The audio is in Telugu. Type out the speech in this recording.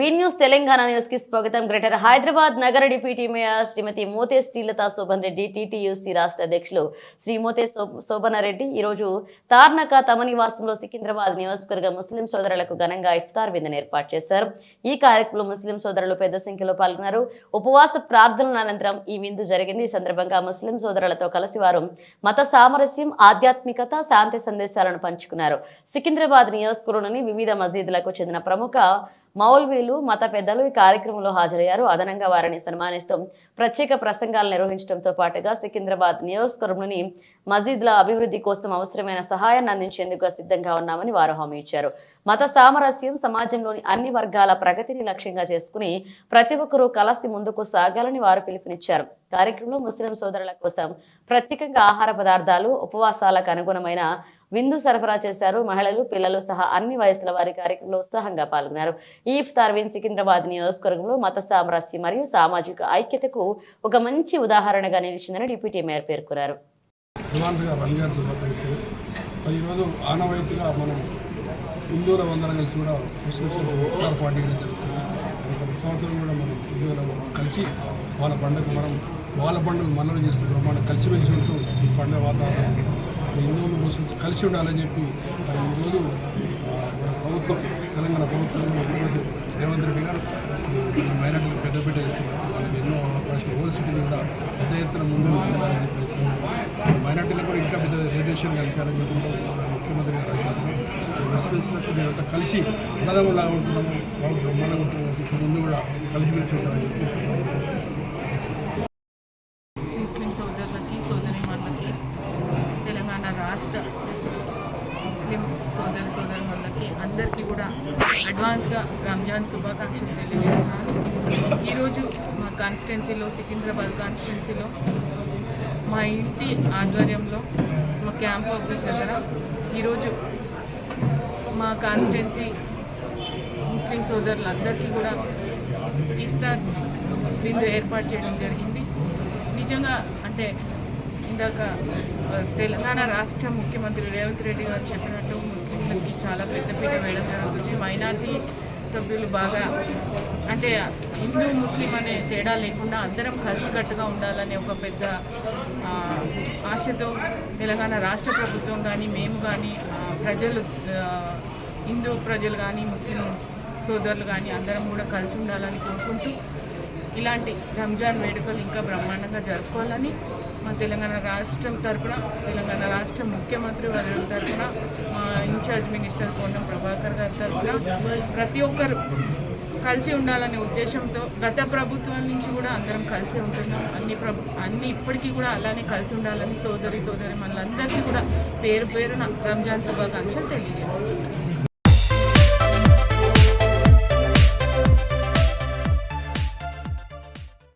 వి న్యూస్ తెలంగాణ న్యూస్కి స్వాగతం. గ్రేటర్ హైదరాబాద్ నగర deputy mayor Shrimati Mothe Srilatha Shobhan Reddy TTUC రాష్ట్ర అధ్యక్షులు శ్రీ మోతే శోభనారెడ్డి ఈ రోజు తార్నక తమ నివాసంలో సికింద్రాబాద్ నియోజకవర్గ ముస్లిం సోదరులకు ఘనంగా ఇఫ్తార్ విందును ఏర్పాటు చేశారు. ఈ కార్యక్రమంలో ముస్లిం సోదరులు పెద్ద సంఖ్యలో పాల్గొన్నారు. ఉపవాస ప్రార్థనల అనంతరం ఈ విందు జరిగింది. ఈ సందర్భంగా ముస్లిం సోదరులతో కలిసి వారు మత సామరస్యం ఆధ్యాత్మికత శాంతి సందేశాలను పంచుకున్నారు. సికింద్రాబాద్ నియోజకవర్గంలోని వివిధ మసీదులకు చెందిన ప్రముఖ మౌల్వీలు మత పెద్దలు ఈ కార్యక్రమంలో హాజరయ్యారు. అదనంగా వారిని సన్మానిస్తూ. ప్రత్యేక ప్రసంగాలు నిర్వహించడంతో పాటుగా సికింద్రాబాద్ నియోజకవర్గంలోని మసీదుల అభివృద్ధి కోసం అవసరమైన సహాయాన్ని అందించేందుకు సిద్ధంగా ఉన్నామని వారు హామీ ఇచ్చారు. మత సామరస్యం సమాజంలోని అన్ని వర్గాల ప్రగతిని లక్ష్యంగా చేసుకుని ప్రతి ఒక్కరూ కలసి ముందుకు సాగాలని వారు పిలుపునిచ్చారు. కార్యక్రమంలో ముస్లిం సోదరుల కోసం ప్రత్యేకంగా ఆహార పదార్థాలు ఉపవాసాలకు అనుగుణమైన విందు సరఫరా చేశారు. మహిళలు పిల్లలు సహా అన్ని వయసుల వారి కార్యక్రమంలో ఉత్సాహంగా పాల్గొన్నారు. ఈ ఇఫ్తార్ విన్ సికింద్రాబాద్ నియోజకవర్గంలో మత సామరస్యం మరియు సామాజిక ఐక్యతకు ఒక మంచి ఉదాహరణగా నిలిచిందని డిప్యూటీ మేయర్ పేర్కొన్నారు. ఈరోజు ఆనవాయితీగా మనం హిందువుల కలిసి కూడా ఇఫ్తార్ పార్టీ జరుగుతుంది. ప్రతి సంవత్సరం కూడా మనం హిందువుల కలిసి వాళ్ళ పండుగ మనం వాళ్ళ పండుగ మనలో చేస్తున్నాం మనం కలిసిమెలిసి ఉంటూ ఈ పండుగ వాతావరణం హిందువులు ముస్లిమ్స్ కలిసి ఉండాలని చెప్పి మరి ఈరోజు మన ప్రభుత్వం తెలంగాణ ప్రభుత్వం ముఖ్యమంత్రి రేవంత్ రెడ్డి గారు మైనార్టీలు మన మైనార్టీలకు పెద్దపీట ఇస్తున్నారు వాళ్ళకి ఎన్నో అవకాశాలు ఓల్డ్ సిటీని కూడా పెద్ద ఎత్తున ముందు తీసుకెళ్ళాలని చెప్పి మైనార్టీలకు కూడా ఇంకా పెద్ద రేడియేషన్ కలిపారని చెప్పి ముఖ్యమంత్రి గారు ఆదేశిస్తున్నారు. ముస్లిమ్స్లకు మేమంతా కలిసి అన్నదమ్ములాగా ఉంటున్నాము. వాళ్ళు బ్రహ్మాండంగా ఉంటున్నాము ముందు కూడా కలిసి మెలిసి ఉంటామని చెప్పి తెలంగాణ రాష్ట్ర ముస్లిం సోదర సోదరులకి అందరికీ కూడా అడ్వాన్స్గా రంజాన్ శుభాకాంక్షలు తెలియజేస్తున్నాను. ఈరోజు మా కాన్స్టిట్యున్సీలో సికింద్రాబాద్ కాన్స్టిట్యున్సీలో మా ఇంటి ఆధ్వర్యంలో మా క్యాంప్ ఆఫీస్ దగ్గర ఈరోజు మా కాన్స్టిట్యున్సీ ముస్లిం సోదరులందరికీ కూడా ఇఫ్తార్ విందు ఏర్పాటు చేయడం జరిగింది. నిజంగా అంటే ఇందాక తెలంగాణ రాష్ట్ర ముఖ్యమంత్రి రేవంత్ రెడ్డి గారు చెప్పినట్టు ముస్లింలకి చాలా పెద్దపీట వేయడం జరుగుతుంది. మైనార్టీ సభ్యులు బాగా అంటే హిందూ ముస్లిం అనే తేడా లేకుండా అందరం కలిసికట్టుగా ఉండాలనే ఒక పెద్ద ఆశతో తెలంగాణ రాష్ట్ర ప్రభుత్వం కానీ మేము కానీ ప్రజలు హిందూ ప్రజలు కానీ ముస్లిం సోదరులు కానీ అందరం కూడా కలిసి ఉండాలని కోరుకుంటూ ఇలాంటి రంజాన్ వేడుకలు ఇంకా బ్రహ్మాండంగా జరుపుకోవాలని మా తెలంగాణ రాష్ట్రం తరఫున తెలంగాణ రాష్ట్ర ముఖ్యమంత్రి వారి తరఫున మా ఇన్ఛార్జ్ మినిస్టర్ కోనం ప్రభాకర్ గారి తరఫున ప్రతి ఒక్కరు కలిసి ఉండాలనే ఉద్దేశంతో గత ప్రభుత్వాల నుంచి కూడా అందరం కలిసి ఉంటున్నాం. అన్ని ప్రభు అన్ని ఇప్పటికీ కూడా అలానే కలిసి ఉండాలని సోదరి సోదరి మనందరికీ కూడా పేరు పేరున రంజాన్ శుభాకాంక్షలు తెలియజేస్తున్నాం.